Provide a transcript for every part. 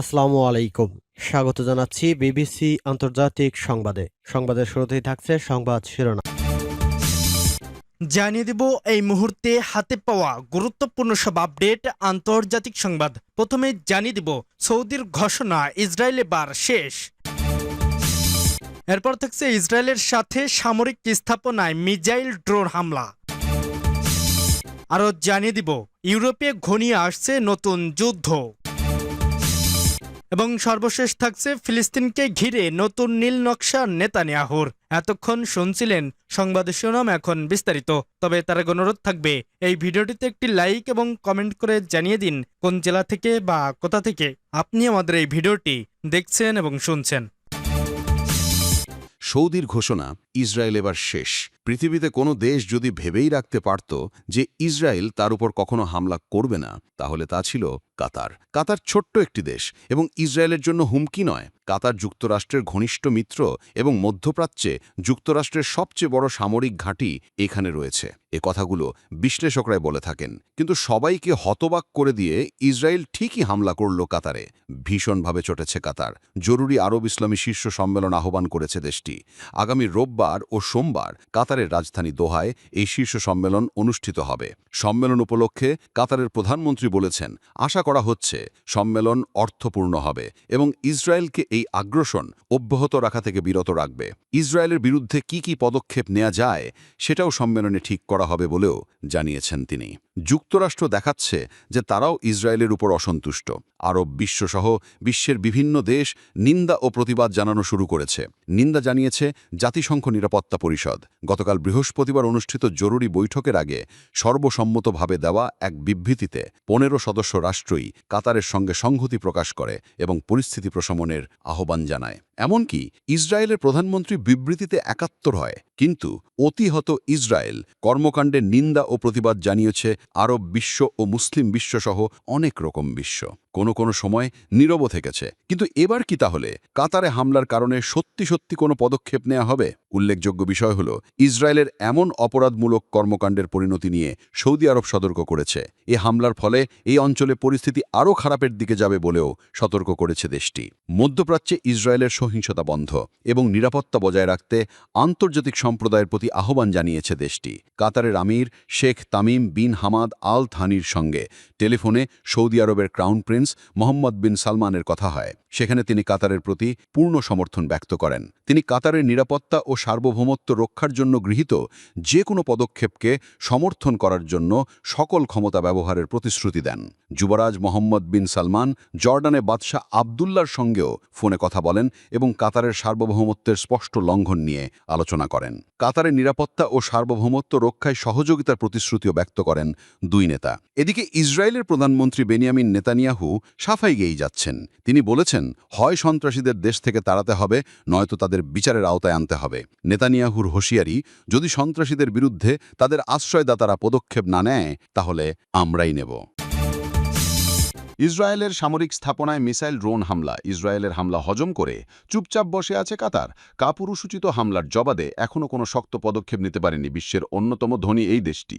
আসসালামু আলাইকুম। স্বাগত জানাচ্ছি বিবিসি আন্তর্জাতিক সংবাদে। সংবাদের শুরুতেই থাকছে সংবাদ শিরোনাম। জানিয়ে দেব এই মুহূর্তে হাতে পাওয়া গুরুত্বপূর্ণ সব আপডেট আন্তর্জাতিক সংবাদ। প্রথমে জানিয়ে দেব সৌদির ঘোষণা, ইসরায়েলে বার শেষ। এরপর থাকছে ইসরায়েলের সাথে সামরিক স্থাপনায় মিজাইল ড্রোন হামলা। আরও জানিয়ে দিব, ইউরোপে ঘনিয়ে আসছে নতুন যুদ্ধ। এবং সর্বশেষ থাকছে ফিলিস্তিনকে ঘিরে নতুন নীল নকশা নেতানিয়াহুর। এতক্ষণ শুনছিলেন সংবাদ শিরোনাম এখন বিস্তারিত। তবে তার অনুরোধ থাকবে, এই ভিডিওটিতে একটি লাইক এবং কমেন্ট করে জানিয়ে দিন কোন জেলা থেকে বা কোথা থেকে আপনি আমাদের এই ভিডিওটি দেখছেন এবং শুনছেন। সৌদির ঘোষণা, ইসরায়েল এবার শেষ। পৃথিবীতে কোনো দেশ যদি ভেবেই রাখতে পারত যে ইসরায়েল তার উপর কখনো হামলা করবে না, তাহলে তা ছিল কাতার। কাতার ছোট্ট একটি দেশ এবং ইসরায়েলের জন্য হুমকি নয়। কাতার যুক্তরাষ্ট্রের ঘনিষ্ঠ মিত্র এবং মধ্যপ্রাচ্যে যুক্তরাষ্ট্রের সবচেয়ে বড় সামরিক ঘাঁটি এখানে রয়েছে। এ কথাগুলো বিশ্লেষকরাই বলে থাকেন। কিন্তু সবাইকে হতবাক করে দিয়ে ইসরায়েল ঠিকই হামলা করল কাতারে। ভীষণভাবে চটেছে কাতার। জরুরি আরব ইসলামী শীর্ষ সম্মেলন আহ্বান করেছে দেশটি। আগামী রোববার ও সোমবার কাতারের রাজধানী দোহায় এই শীর্ষ সম্মেলন অনুষ্ঠিত হবে। সম্মেলন উপলক্ষে কাতারের প্রধানমন্ত্রী বলেছেন, আশা করা হচ্ছে সম্মেলন অর্থপূর্ণ হবে এবং ইসরায়েলকে এই আগ্রাসন অব্যাহত রাখা থেকে বিরত রাখবে। ইসরায়েলের বিরুদ্ধে কি কি পদক্ষেপ নেওয়া যায় সেটাও সম্মেলনে ঠিক করা হবে বলেও জানিয়েছেন তিনি। যুক্তরাষ্ট্র দেখাচ্ছে যে তারাও ইসরায়েলের উপর অসন্তুষ্ট। আরব বিশ্বসহ বিশ্বের বিভিন্ন দেশ নিন্দা ও প্রতিবাদ জানানো শুরু করেছে। নিন্দা জানিয়েছে জাতিসংঘ নিরাপত্তা পরিষদ। গতকাল বৃহস্পতিবার অনুষ্ঠিত জরুরি বৈঠকের আগে সর্বসম্মতভাবে দেওয়া এক বিবৃতিতে পনেরো সদস্য রাষ্ট্রই কাতারের সঙ্গে সংহতি প্রকাশ করে এবং পরিস্থিতি প্রশমনের আহ্বান জানায়। এমনকি ইসরায়েলের প্রধানমন্ত্রী বিবৃতিতে একাত্তর হয় কিন্তু অতিহত ইসরায়েল কর্মকাণ্ডের নিন্দা ও প্রতিবাদ জানিয়েছে আরব বিশ্ব ও মুসলিম বিশ্বসহ অনেক রকম বিশ্ব। কোনো কোনো সময় নীরব থেকেছে। কিন্তু এবার কি তাহলে? কাতারে হামলার কারণে সত্যি সত্যি কোনো পদক্ষেপ নেওয়া হবে? উল্লেখযোগ্য বিষয় হল, ইসরায়েলের এমন অপরাধমূলক কর্মকাণ্ডের পরিণতি নিয়ে সৌদি আরব সতর্ক করেছে। এ হামলার ফলে এই অঞ্চলে পরিস্থিতি আরও খারাপের দিকে যাবে বলেও সতর্ক করেছে দেশটি। মধ্যপ্রাচ্যে ইসরায়েলের সহিংসতা বন্ধ এবং নিরাপত্তা বজায় রাখতে আন্তর্জাতিক সম্প্রদায়ের প্রতি আহ্বান জানিয়েছে দেশটি। কাতারের আমির Sheikh Tamim bin Hamad Al থানির সঙ্গে টেলিফোনে সৌদি আরবের ক্রাউন প্রিন্স মোহাম্মদ বিন সালমানের কথা হয়। সেখানে তিনি কাতারের প্রতি পূর্ণ সমর্থন ব্যক্ত করেন। তিনি কাতারের নিরাপত্তা ও সার্বভৌমত্ব রক্ষার জন্য গৃহীত যে কোনো পদক্ষেপকে সমর্থন করার জন্য সকল ক্ষমতা ব্যবহারের প্রতিশ্রুতি দেন। যুবরাজ মোহাম্মদ বিন সালমান জর্ডানে বাদশাহ আবদুল্লার সঙ্গেও ফোনে কথা বলেন এবং কাতারের সার্বভৌমত্বের স্পষ্ট লঙ্ঘন নিয়ে আলোচনা করেন। কাতারের নিরাপত্তা ও সার্বভৌমত্ব রক্ষায় সহযোগিতার প্রতিশ্রুতিও ব্যক্ত করেন দুই নেতা। এদিকে ইসরায়েলের প্রধানমন্ত্রী বেনিয়ামিন নেতানিয়াহু সাফাই গেয়েই যাচ্ছেন। তিনি বলেছেন, হয় সন্ত্রাসীদের দেশ থেকে তাড়াতে হবে, নয়তো তাদের বিচারের আওতায় আনতে হবে। নেতানিয়াহুর হুঁশিয়ারি, যদি সন্ত্রাসীদের বিরুদ্ধে তাদের আশ্রয়দাতারা পদক্ষেপ না নেয়, তাহলে আমরাই নেব। ইসরায়েলের সামরিক স্থাপনায় মিসাইল ড্রোন হামলা, ইসরায়েলের হামলা হজম করে চুপচাপ বসে আছে কাতার। কাপুরুষোচিত হামলার জবাদে এখনও কোনো শক্ত পদক্ষেপ নিতে পারেনি বিশ্বের অন্যতম ধনী এই দেশটি।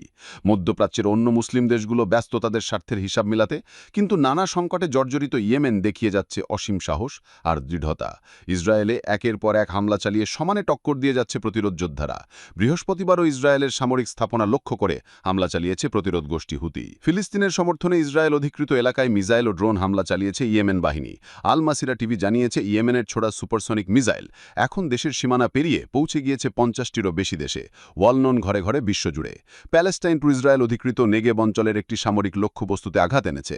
মধ্যপ্রাচ্যের অন্য মুসলিম দেশগুলো ব্যস্ত তাদের স্বার্থের হিসাব মিলাতে, কিন্তু নানা সংকটে জর্জরিত ইয়েমেন দেখিয়ে যাচ্ছে অসীম সাহস আর দৃঢ়তা। ইসরায়েলে একের পর এক হামলা চালিয়ে সমানে টক্কর দিয়ে যাচ্ছে প্রতিরোধ যোদ্ধারা। বৃহস্পতিবারও ইসরায়েলের সামরিক স্থাপনা লক্ষ্য করে হামলা চালিয়েছে প্রতিরোধ গোষ্ঠী হুতি। ফিলিস্তিনের সমর্থনে ইসরায়েল অধিকৃত এলাকায় মিসাইল ও ড্রোন হামলা চালিয়েছে ইয়েমেন বাহিনী। আল মাসিরা টিভি জানিয়েছে, ইয়েমেনের ছোড়া সুপারসনিক মিসাইল এখন দেশের সীমানা পেরিয়ে পৌঁছে গিয়েছে পঞ্চাশটিরও বেশি দেশে, ওয়ালনন ঘরে ঘরে বিশ্বজুড়ে। প্যালেস্টাইন টু ইসরায়েল অধিকৃত নেগেব অঞ্চলের একটি সামরিক লক্ষ্যবস্তুতে আঘাত এনেছে।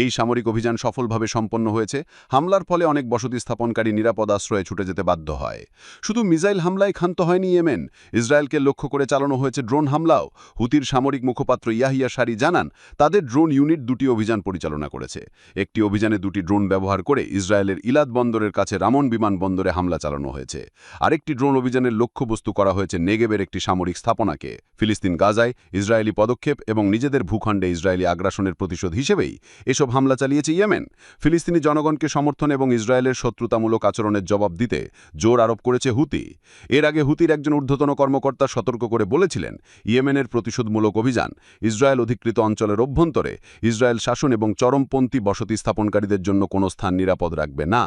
এই সামরিক অভিযান সফলভাবে সম্পন্ন হয়েছে, হামলার ফলে অনেক বসতি স্থাপনকারী নিরাপদ আশ্রয়ে ছুটে যেতে বাধ্য হয়। শুধু মিসাইল হামলায় ক্ষান্ত হয়নি ইয়েমেন, ইসরায়েলকে লক্ষ্য করে চালানো হয়েছে ড্রোন হামলাও। হুতির সামরিক মুখপাত্র ইয়াহিয়া সারি জানান, তাদের ড্রোন ইউনিট দুটি অভিযান পরিচালনা করেছে। একটি অভিযানে দুটি ড্রোন ব্যবহার করে ইসরায়েলের ইলাদ বন্দরের কাছে রামন বিমান বন্দরে হামলা চালানো হয়েছে। আরেকটি ড্রোন অভিযানের লক্ষ্যবস্তু করা হয়েছে নেগেবের একটি সামরিক স্থাপনাকে। ফিলিস্তিন গাজায় ইসরায়েলি পদক্ষেপ এবং নিজেদের ভূখণ্ডে ইসরায়েলি আগ্রাসনের প্রতিশোধ হিসেবেই এসব হামলা চালিয়েছে ইয়েমেন। ফিলিস্তিনি জনগণকে সমর্থন এবং ইসরায়েলের শত্রুতামূলক আচরণের জবাব দিতে জোর আরোপ করেছে হুতি। এর আগে হুতির একজন ঊর্ধ্বতন কর্মকর্তা সতর্ক করে বলেছিলেন, ইয়েমেনের প্রতিশোধমূলক অভিযান ইসরায়েল অধিকৃত অঞ্চলের অভ্যন্তরে ইসরায়েল শাসন এবং চরমপন্থী ইসলামপন্থী বসতি স্থাপনকারীদের জন্য কোনো স্থান নিরাপদ রাখবে না।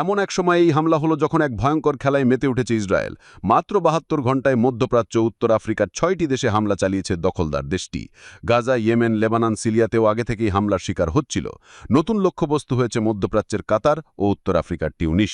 এমন এক সময় এই হামলা হলো যখন এক ভয়ঙ্কর খেলায় মেতে উঠেছে ইসরায়েল। মাত্র বাহাত্তর ঘণ্টায় মধ্যপ্রাচ্য উত্তর আফ্রিকার ছয়টি দেশে হামলা চালিয়েছে দখলদার দেশটি। গাজা, ইয়েমেন, লেবানান, সিরিয়াতেও আগে থেকেই হামলার শিকার হচ্ছিল। নতুন লক্ষ্যবস্তু হয়েছে মধ্যপ্রাচ্যের কাতার ও উত্তর আফ্রিকার টিউনিশ।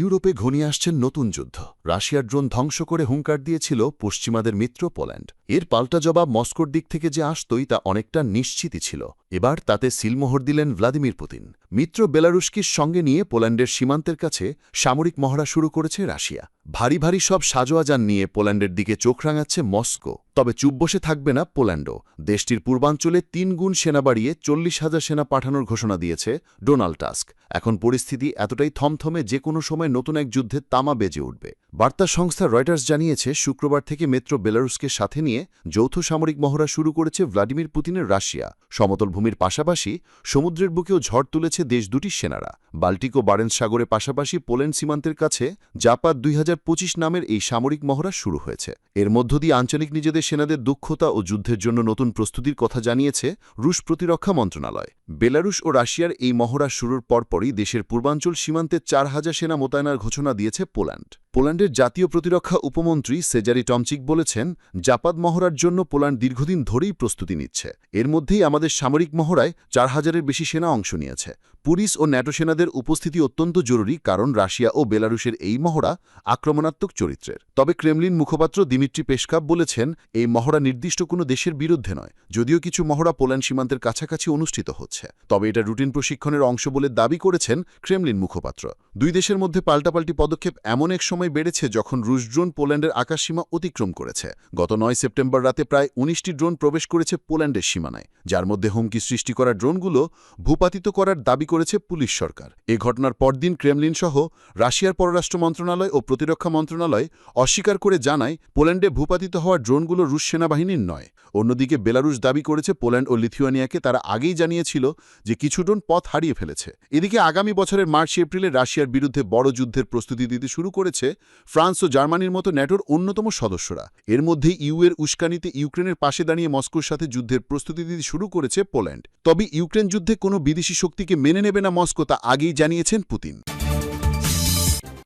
ইউরোপে ঘনিয়ে আসছেন নতুন যুদ্ধ। রাশিয়ার ড্রোন ধ্বংস করে হুঙ্কার দিয়েছিল পশ্চিমাদের মিত্র পোল্যান্ড। এর পাল্টা জবাব মস্কোর দিক থেকে যে আসতই তা অনেকটা নিশ্চিতই ছিল। এবার তাতে সিলমোহর দিলেন ভ্লাদিমির পুতিন। মিত্র বেলারুস্কির সঙ্গে নিয়ে পোল্যান্ডের সীমান্তের কাছে সামরিক মহড়া শুরু করেছে রাশিয়া। ভারী ভারী সব সাজোয়াজান নিয়ে পোল্যান্ডের দিকে চোখ রাঙাচ্ছে মস্কো। তবে চুপ বসে থাকবে না পোল্যান্ডও। দেশটির পূর্বাঞ্চলে তিন গুণ সেনা বাড়িয়ে চল্লিশ হাজার সেনা পাঠানোর ঘোষণা দিয়েছে ডোনাল্ড টাস্ক। এখন পরিস্থিতি এতটাই থমথমে যে কোনো সময় নতুন এক যুদ্ধের তামা বেজে উঠবে। বার্তা সংস্থা রয়টার্স জানিয়েছে, শুক্রবার থেকে মেট্রো বেলারুসকে সাথে নিয়ে যৌথ সামরিক মহড়া শুরু করেছে ভ্লাদিমির পুতিনের রাশিয়া। সমতল ভূমির পাশাপাশি সমুদ্রের বুকেও ঝড় তুলেছে দেশ দুটির সেনারা। বাল্টিক ও বারেন্স সাগরে পাশাপাশি পোল্যান্ড সীমান্তের কাছে জাপাত দুই হাজার পঁচিশ নামের এই সামরিক মহড়া শুরু হয়েছে। এর মধ্য দিয়ে আঞ্চলিক নিজেদের সেনাদের দক্ষতা ও যুদ্ধের জন্য নতুন প্রস্তুতির কথা জানিয়েছে রুশ প্রতিরক্ষা মন্ত্রণালয়। বেলারুশ ও রাশিয়ার এই মহড়া শুরুর পরপরই দেশের পূর্বাঞ্চল সীমান্তে চার হাজার সেনা মোতায়েনার ঘোষণা দিয়েছে পোল্যান্ড। পোল্যান্ডের জাতীয় প্রতিরক্ষা উপমন্ত্রী সেজারি টমচিক বলেছেন, জাপাদ মহড়ার জন্য পোল্যান্ড দীর্ঘদিন ধরেই প্রস্তুতি নিচ্ছে। এর মধ্যেই আমাদের সামরিক মহড়ায় চার হাজারের বেশি সেনা অংশ নিয়েছে। পুলিশ ও ন্যাটো সেনাদের উপস্থিতি অত্যন্ত জরুরি কারণ রাশিয়া ও বেলারুশের এই মহড়া আক্রমণাত্মক চরিত্রের। তবে ক্রেমলিন মুখপাত্র দিমিত্রি পেশকাপ বলেছেন, এই মহড়া নির্দিষ্ট কোনো দেশের বিরুদ্ধে নয়, যদিও কিছু মহড়া পোল্যান্ড সীমান্তের কাছাকাছি অনুষ্ঠিত হচ্ছে। তবে এটা রুটিন প্রশিক্ষণের অংশ বলে দাবি করেছেন ক্রেমলিন মুখপাত্র। দুই দেশের মধ্যে পাল্টাপাল্টি পদক্ষেপ এমন এক সময় বেড়েছে যখন রুশ ড্রোন পোল্যান্ডের আকাশসীমা অতিক্রম করেছে। গত নয় সেপ্টেম্বর রাতে প্রায় উনিশটি ড্রোন প্রবেশ করেছে পোল্যান্ডের সীমানায়, যার মধ্যে হুমকি সৃষ্টি করা ড্রোনগুলো ভূপাতিত করার দাবি করেছে পুলিশ সরকার। এ ঘটনার পরদিন ক্রেমলিন সহ রাশিয়ার পররাষ্ট্র মন্ত্রণালয় ও প্রতিরক্ষা মন্ত্রণালয় অস্বীকার করে জানায়, পোল্যান্ডে ভূপাতিত হওয়া ড্রোনগুলো রুশ সেনাবাহিনীর নয়। অন্যদিকে বেলারুশ দাবি করেছে পোল্যান্ড ও লিথুয়ানিয়াকে তারা আগেই জানিয়েছিল যে কিছু ড্রোন পথ হারিয়ে ফেলেছে। এদিকে আগামী বছরের মার্চ এপ্রিলে রাশিয়ার বিরুদ্ধে বড় যুদ্ধের প্রস্তুতি দিতে শুরু করেছে ফ্রান্স ও জার্মানির মতো ন্যাটোর অন্যতম সদস্যরা। এর মধ্যে ইউএর উস্কানিতে ইউক্রেনের পাশে দাঁড়িয়ে মস্কোর সাথে যুদ্ধের প্রস্তুতি দিতে শুরু করেছে পোল্যান্ড। তবে ইউক্রেন যুদ্ধে কোনো বিদেশি শক্তিকে মেনে নেবে না মস্কো তা আগেই জানিয়েছেন পুতিন।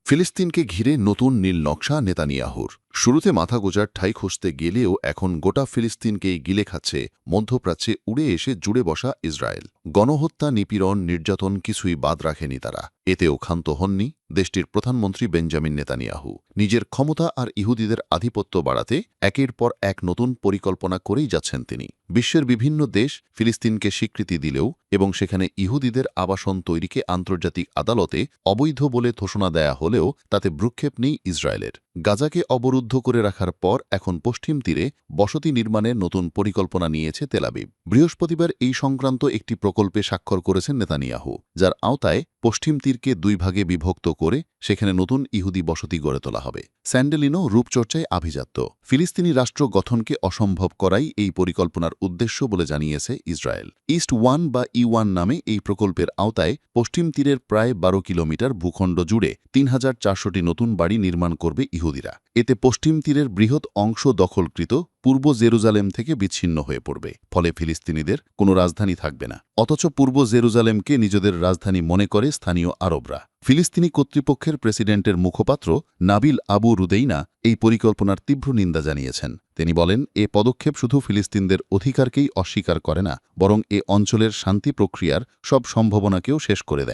ফিলিস্তিনকে ঘিরে নতুন নীল নকশা নেতানিয়াহুর। শুরুতে মাথা গোজার ঠাই খসতে গেলেও এখন গোটা ফিলিস্তিনকেই গিলে খাচ্ছে মধ্যপ্রাচ্যে উড়ে এসে জুড়ে বসা ইসরায়েল। গণহত্যা, নিপীড়ন, নির্যাতন কিছুই বাদ রাখেনি তারা। এতেও ক্ষান্ত হননি দেশটির প্রধানমন্ত্রী বেঞ্জামিন নেতানিয়াহু। নিজের ক্ষমতা আর ইহুদিদের আধিপত্য বাড়াতে একের পর এক নতুন পরিকল্পনা করেই যাচ্ছেন তিনি। বিশ্বের বিভিন্ন দেশ ফিলিস্তিনকে স্বীকৃতি দিলেও এবং সেখানে ইহুদিদের আবাসন তৈরিকে আন্তর্জাতিক আদালতে অবৈধ বলে ঘোষণা দেয়া হলেও তাতে ভ্রুক্ষেপ নেই ইসরায়েলের। গাজাকে অবরুদ্ধ করে রাখার পর এখন পশ্চিম তীরে বসতি নির্মাণের নতুন পরিকল্পনা নিয়েছে তেলাবিব বৃহস্পতিবার এই সংক্রান্ত একটি প্রকল্পে স্বাক্ষর করেছেন নেতানিয়াহু, যার আওতায় পশ্চিম তীরকে দুই ভাগে বিভক্ত করে সেখানে নতুন ইহুদি বসতি গড়ে তোলা হবে। স্যান্ডেলিনো রূপচর্চায় আভিজাত্য। ফিলিস্তিনি রাষ্ট্র গঠনকে অসম্ভব করাই এই পরিকল্পনার উদ্দেশ্য বলে জানিয়েছে ইসরায়েল। ইস্ট ওয়ান বা ই ওয়ান নামে এই প্রকল্পের আওতায় পশ্চিম তীরের প্রায় বারো কিলোমিটার ভূখণ্ড জুড়ে তিন হাজার চারশোটি নতুন বাড়ি নির্মাণ করবে ইহুদিরা। এতে পশ্চিম তীরের বৃহৎ অংশ দখলকৃত, পূর্ব জেরুজালেম থেকে বিচ্ছিন্ন হয়ে পড়বে। ফলে ফিলিস্তিনিদের কোনো রাজধানী থাকবে না। অথচ পূর্ব জেরুজালেমকে নিজেদের রাজধানী মনে করে স্থানীয় আরবরা। ফিলিস্তিনি কর্তৃপক্ষের প্রেসিডেন্টের মুখপাত্র নাবিল আবু রুদেইনা এই পরিকল্পনার তীব্র নিন্দা জানিয়েছেন। তিনি বলেন, এ পদক্ষেপ শুধু ফিলিস্তিনদের অধিকারকেই অস্বীকার করে না, বরং এ অঞ্চলের শান্তি প্রক্রিয়ার সব সম্ভাবনাকেও শেষ করে দেয়।